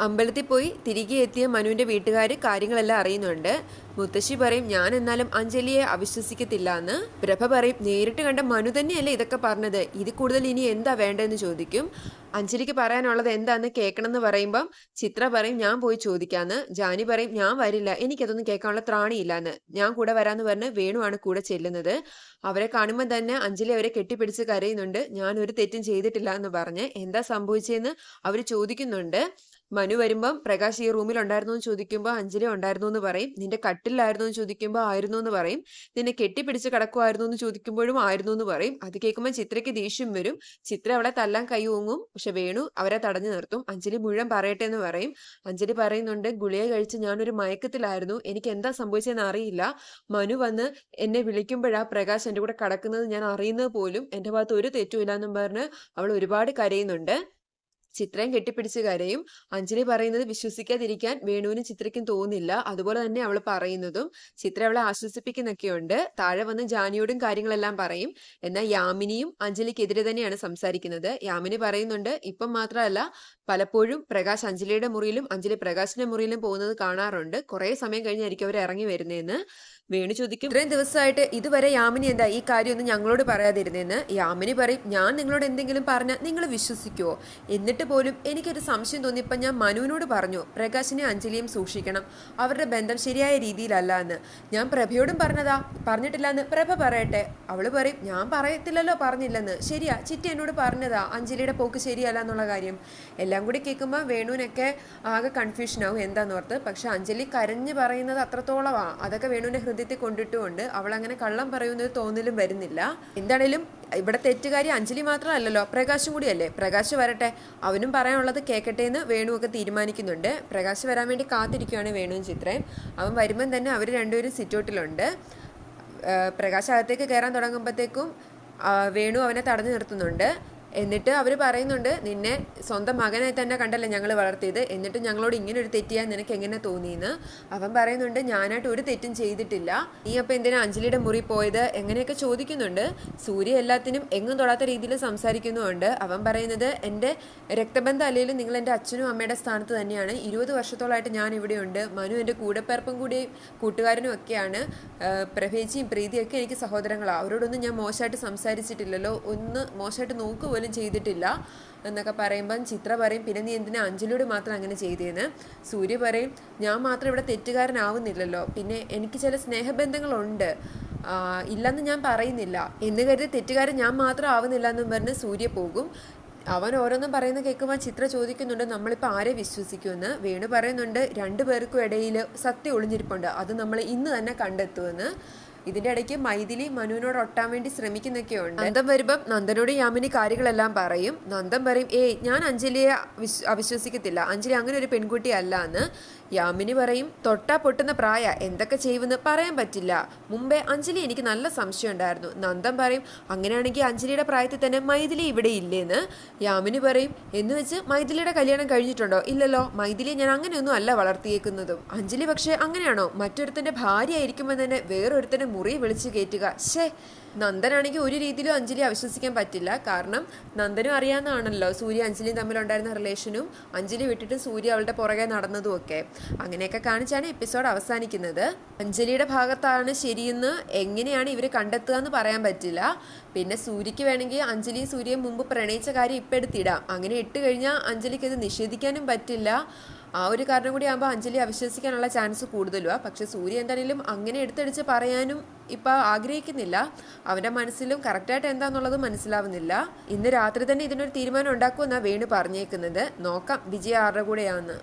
അമ്പലത്തിൽ പോയി തിരികെ എത്തിയ മനുവിന്റെ വീട്ടുകാർ കാര്യങ്ങളെല്ലാം അറിയുന്നുണ്ട്. മുത്തശ്ശി പറയും ഞാൻ എന്നാലും അഞ്ജലിയെ അവിശ്വസിക്കത്തില്ല എന്ന്. പ്രഭ പറയും നേരിട്ട് കണ്ട മനു തന്നെയല്ലേ ഇതൊക്കെ പറഞ്ഞത്? ഇത് കൂടുതൽ ഇനി എന്താ വേണ്ടതെന്ന് ചോദിക്കും. അഞ്ജലിക്ക് പറയാനുള്ളത് എന്താന്ന് കേൾക്കണമെന്ന് പറയുമ്പം ചിത്ര പറയും ഞാൻ പോയി ചോദിക്കാന്ന്. ജാനി പറയും ഞാൻ വരില്ല. എനിക്കതൊന്നും കേൾക്കാനുള്ള ത്രാണിയില്ലാന്ന്. ഞാൻ കൂടെ വരാന്ന് പറഞ്ഞ് വേണുവാണ് കൂടെ ചെല്ലുന്നത്. അവരെ കാണുമ്പോൾ തന്നെ അഞ്ജലി അവരെ കെട്ടിപ്പിടിച്ച് കരയുന്നുണ്ട്. ഞാൻ ഒരു തെറ്റും ചെയ്തിട്ടില്ല എന്ന് പറഞ്ഞ് എന്താ സംഭവിച്ചതെന്ന് അവർ ചോദിക്കുന്നുണ്ട്. മനു വരുമ്പം പ്രകാശ് ഈ റൂമിൽ ഉണ്ടായിരുന്നു എന്ന് ചോദിക്കുമ്പോൾ അഞ്ജലി ഉണ്ടായിരുന്നു എന്ന് പറയും. നിന്റെ കട്ടിലായിരുന്നു എന്ന് ചോദിക്കുമ്പോൾ ആയിരുന്നു എന്ന് പറയും. നിന്നെ കെട്ടിപ്പിടിച്ച് കിടക്കുമായിരുന്നു എന്ന് ചോദിക്കുമ്പോഴും ആയിരുന്നു എന്ന് പറയും. അത് കേൾക്കുമ്പോൾ ചിത്രയ്ക്ക് ദേഷ്യം വരും. ചിത്ര അവളെ തല്ലാൻ കൈ ഊങ്ങും പക്ഷെ വേണു അവരെ തടഞ്ഞു നിർത്തും. അഞ്ജലി മുഴുവൻ പറയട്ടെ എന്ന് പറയും. അഞ്ജലി പറയുന്നുണ്ട് ഗുളിക കഴിച്ച് ഞാനൊരു മയക്കത്തിലായിരുന്നു. എനിക്ക് എന്താ സംഭവിച്ചതെന്ന് അറിയില്ല. മനു വന്ന് എന്നെ വിളിക്കുമ്പോഴാ പ്രകാശ് എന്റെ കൂടെ കിടക്കുന്നത് ഞാൻ അറിയുന്നത് പോലും എന്റെ ഭാഗത്ത് ഒരു തെറ്റുമില്ല എന്നും പറഞ്ഞ് അവൾ ഒരുപാട് കരയുന്നുണ്ട്. ചിത്രയും കെട്ടിപ്പിടിച്ച് കരയും അഞ്ജലി പറയുന്നത് വിശ്വസിക്കാതിരിക്കാൻ വേണുവിനും ചിത്രയ്ക്കും തോന്നില്ല. അതുപോലെ തന്നെ അവൾ പറയുന്നതും ചിത്ര അവളെ ആശ്വസിപ്പിക്കുന്നൊക്കെയുണ്ട്. താഴെ വന്ന് ജാനിയോടും കാര്യങ്ങളെല്ലാം പറയും. എന്നാൽ യാമിനിയും അഞ്ജലിക്കെതിരെ തന്നെയാണ് സംസാരിക്കുന്നത്. യാമിനി പറയുന്നുണ്ട് ഇപ്പം മാത്രമല്ല പലപ്പോഴും പ്രകാശ് അഞ്ജലിയുടെ മുറിയിലും അഞ്ജലി പ്രകാശിന്റെ മുറിയിലും പോകുന്നത് കാണാറുണ്ട്. കുറെ സമയം കഴിഞ്ഞായിരിക്കും അവർ ഇറങ്ങി വരുന്നതെന്ന് വേണു ചോദിക്കും ഇത്രയും ദിവസമായിട്ട് ഇതുവരെ യാമിനി എന്താ ഈ കാര്യമൊന്നും ഞങ്ങളോട് പറയാതിരുന്നതെന്ന് യാമിനി പറയും ഞാൻ നിങ്ങളോട് എന്തെങ്കിലും പറഞ്ഞാൽ നിങ്ങൾ വിശ്വസിക്കുമോ എന്നിട്ട് പോലും എനിക്കൊരു സംശയം തോന്നിയപ്പോൾ ഞാൻ മനുവിനോട് പറഞ്ഞു പ്രകാശിനെ അഞ്ജലിയും സൂക്ഷിക്കണം. അവരുടെ ബന്ധം ശരിയായ രീതിയിലല്ല എന്ന്. ഞാൻ പ്രഭയോടും പറഞ്ഞതാ. പറഞ്ഞിട്ടില്ല എന്ന് പ്രഭ പറയട്ടെ. അവൾ പറയും ഞാൻ പറയത്തില്ലല്ലോ പറഞ്ഞില്ലെന്ന്. ശരിയാ ചിറ്റി എന്നോട് പറഞ്ഞതാ അഞ്ജലിയുടെ പോക്ക് ശരിയല്ല എന്നുള്ള കാര്യം. എല്ലാം കൂടി കേൾക്കുമ്പോൾ വേണുവിനൊക്കെ ആകെ കൺഫ്യൂഷൻ ആവും എന്താന്നോർത്ത് പക്ഷെ അഞ്ജലി കരഞ്ഞ് പറയുന്നത് അത്രത്തോളമാണ് അതൊക്കെ വേണുവിനെ ഹൃദയത്തിൽ കൊണ്ടിട്ടുകൊണ്ട് അങ്ങനെ കള്ളം പറയുന്നത് തോന്നലും വരുന്നില്ല. എന്താണേലും ഇവിടെ തെറ്റുകാരി അഞ്ജലി മാത്രമല്ലല്ലോ പ്രകാശും കൂടിയല്ലേ? പ്രകാശ് വരട്ടെ. അവനും പറയാനുള്ളത് കേൾക്കട്ടെ എന്ന് വേണുവൊക്കെ തീരുമാനിക്കുന്നുണ്ട്. പ്രകാശ് വരാൻ വേണ്ടി കാത്തിരിക്കുകയാണ് വേണുവും ചിത്രയും അവൻ വരുമ്പം തന്നെ അവർ രണ്ടുപേരും സിറ്റൗട്ടിലുണ്ട്. പ്രകാശ് അകത്തേക്ക് കയറാൻ തുടങ്ങുമ്പോഴത്തേക്കും വേണു അവനെ തടഞ്ഞു നിർത്തുന്നുണ്ട്. എന്നിട്ട് അവർ പറയുന്നുണ്ട് നിന്നെ സ്വന്തം മകനെ തന്നെ കണ്ടല്ലേ ഞങ്ങൾ വളർത്തിയത്? എന്നിട്ട് ഞങ്ങളോട് ഇങ്ങനെ ഒരു തെറ്റ് നിനക്ക് എങ്ങനെ തോന്നിയെന്ന്? അവൻ പറയുന്നുണ്ട് ഞാനായിട്ട് ഒരു തെറ്റും ചെയ്തിട്ടില്ല. നീ അപ്പം എന്തിനാ അഞ്ജലിയുടെ മുറി പോയത്? എങ്ങനെയൊക്കെ ചോദിക്കുന്നുണ്ട്. സൂര്യ എല്ലാത്തിനും എങ്ങും തൊടാത്ത രീതിയിൽ സംസാരിക്കുന്നുമുണ്ട്. അവൻ പറയുന്നത് എന്റെ രക്തബന്ധ അല്ലെങ്കിലും നിങ്ങൾ എന്റെ അച്ഛനും അമ്മയുടെ സ്ഥാനത്ത് തന്നെയാണ്. ഇരുപത് വർഷത്തോളമായിട്ട് ഞാൻ ഇവിടെയുണ്ട്. മനു എന്റെ കൂടെപ്പിറപ്പും കൂടി കൂട്ടുകാരനും ഒക്കെയാണ്. പ്രഭേച്ചിയും പ്രീതിയൊക്കെ എനിക്ക് സഹോദരങ്ങളാണ് അവരോടൊന്നും ഞാൻ മോശമായിട്ട് സംസാരിച്ചിട്ടില്ലല്ലോ. ഒന്ന് മോശമായിട്ട് നോക്കുക പോലും ചെയ്തിട്ടില്ല എന്നൊക്കെ പറയുമ്പം ചിത്ര പറയും പിന്നെ നീ എന്തിനാ അഞ്ജലിയോട് മാത്രം അങ്ങനെ ചെയ്തേന്ന്? സൂര്യ പറയും ഞാൻ മാത്രം ഇവിടെ തെറ്റുകാരനാവുന്നില്ലല്ലോ. പിന്നെ എനിക്ക് ചില സ്നേഹബന്ധങ്ങളുണ്ട്. ഇല്ലെന്ന് ഞാൻ പറയുന്നില്ല. എന്ന് കരുതി തെറ്റുകാരൻ ഞാൻ മാത്രം ആവുന്നില്ല എന്നും പറഞ്ഞ് സൂര്യ പോകും. അവൻ ഓരോന്നും പറയുന്ന കേൾക്കുമ്പോൾ ചിത്ര ചോദിക്കുന്നുണ്ട് നമ്മളിപ്പോൾ ആരെ വിശ്വസിക്കുമെന്ന്? വേണു പറയുന്നുണ്ട് രണ്ടു പേർക്കും ഇടയിൽ സത്യം ഒളിഞ്ഞിരിപ്പുണ്ട്. അത് നമ്മൾ ഇന്ന് തന്നെ കണ്ടെത്തുമെന്ന്. ഇതിന്റെ ഇടയ്ക്ക് മൈഥിലി മനുവിനോട് ഒട്ടാൻ വേണ്ടി ശ്രമിക്കുന്നൊക്കെയുണ്ട്. നന്ദം വരുമ്പം നന്ദനോട് യാമിനി കാര്യങ്ങളെല്ലാം പറയും. നന്ദം പറയും ഏയ് ഞാൻ അഞ്ജലിയെ അവിശ്വസിക്കത്തില്ല. അഞ്ജലി അങ്ങനെ ഒരു പെൺകുട്ടി അല്ല എന്ന്. യാമിനി പറയും തൊട്ടാ പൊട്ടുന്ന പ്രായ എന്തൊക്കെ ചെയ്യുമെന്ന് പറയാൻ പറ്റില്ല. മുമ്പേ അഞ്ജലി എനിക്ക് നല്ല സംശയം ഉണ്ടായിരുന്നു. നന്ദൻ പറയും അങ്ങനെയാണെങ്കിൽ അഞ്ജലിയുടെ പ്രായത്തിൽ തന്നെ മൈഥിലി ഇവിടെ ഇല്ലേന്ന് യാമിനി പറയും എന്ന് വെച്ച് മൈഥിലിയുടെ കല്യാണം കഴിഞ്ഞിട്ടുണ്ടോ? ഇല്ലല്ലോ മൈഥിലി ഞാൻ അങ്ങനെയൊന്നും അല്ല വളർത്തിയേക്കുന്നതും. അഞ്ജലി പക്ഷേ അങ്ങനെയാണോ? മറ്റൊരുത്തന്റെ ഭാര്യ ആയിരിക്കുമ്പോൾ തന്നെ വേറൊരുത്തന്റെ മുറി വിളിച്ചു കയറ്റുക ശേ നന്ദനാണെങ്കിൽ ഒരു രീതിയിലും അഞ്ജലി അവിശ്വസിക്കാൻ പറ്റില്ല. കാരണം നന്ദനും അറിയാവുന്നതാണല്ലോ. സൂര്യ അഞ്ജലിയും തമ്മിലുണ്ടായിരുന്ന റിലേഷനും അഞ്ജലി വിട്ടിട്ട് സൂര്യ അവളുടെ പുറകെ നടന്നതും ഒക്കെ. അങ്ങനെയൊക്കെ കാണിച്ചാണ് എപ്പിസോഡ് അവസാനിക്കുന്നത്. അഞ്ജലിയുടെ ഭാഗത്താണ് ശരിയെന്ന് എങ്ങനെയാണ് ഇവർ കണ്ടെത്തുക എന്ന് പറയാൻ പറ്റില്ല. പിന്നെ സൂര്യക്ക് വേണമെങ്കിൽ അഞ്ജലിയും സൂര്യയും മുമ്പ് പ്രണയിച്ച കാര്യം ഇപ്പം എടുത്തിടാം. അങ്ങനെ ഇട്ട് കഴിഞ്ഞാൽ അഞ്ജലിക്ക് ഇത് നിഷേധിക്കാനും പറ്റില്ല. ആ ഒരു കാരണം കൂടി ആകുമ്പോൾ അഞ്ജലി അവിശ്വസിക്കാനുള്ള ചാൻസ് കൂടുതലുമാണ് പക്ഷെ സൂര്യ എന്താണെങ്കിലും അങ്ങനെ എടുത്തടിച്ച് പറയാനും ഇപ്പോൾ ആഗ്രഹിക്കുന്നില്ല. അവന്റെ മനസ്സിലും കറക്റ്റായിട്ട് എന്താണെന്നുള്ളത് മനസ്സിലാവുന്നില്ല. ഇന്ന് രാത്രി തന്നെ ഇതിനൊരു തീരുമാനം ഉണ്ടാക്കുമെന്നാണ് വേണു പറഞ്ഞേക്കുന്നത്. നോക്കാം വിജയ ആരുടെ കൂടെയാണെന്ന്